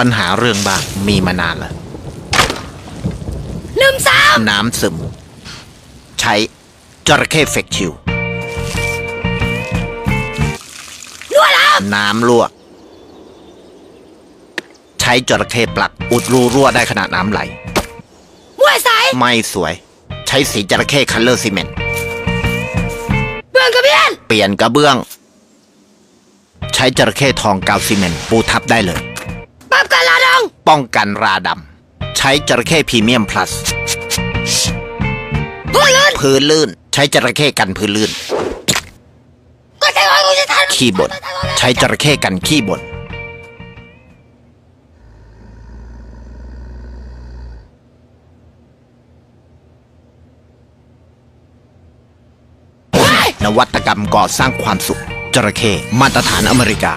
ปัญหาเรื่องบ้างมีมานานแล้วหนึ่งสามน้ำซึม ใช้จระเข้เฟกชิวนัวแล้วน้ำลวกใช้จระเข้ปลัก อุดรูรั่วได้ขนาดน้ำไหลมวยใสไม่สวย ใช้สีจระเข้คัลเลอร์ซีเมนต์เบื่อนกระเบียน เปลี่ยนกระเบื้อง ใช้จระเข้ทองกาวซีเมนต์ปูทับได้เลย ปรับกันลาดองป้องกันราดำใช้จระเข้พรีเมียมพลัส พูดลื่นพื้นลื่น ใช้จระเข้กันพื้นลื่น ก็จะงอยกูจะทันขี้บนใช้จระเข้กันขี้บนนวัตกรรมก่อสร้างความสุขจระเข้มาตรฐานอเมริกา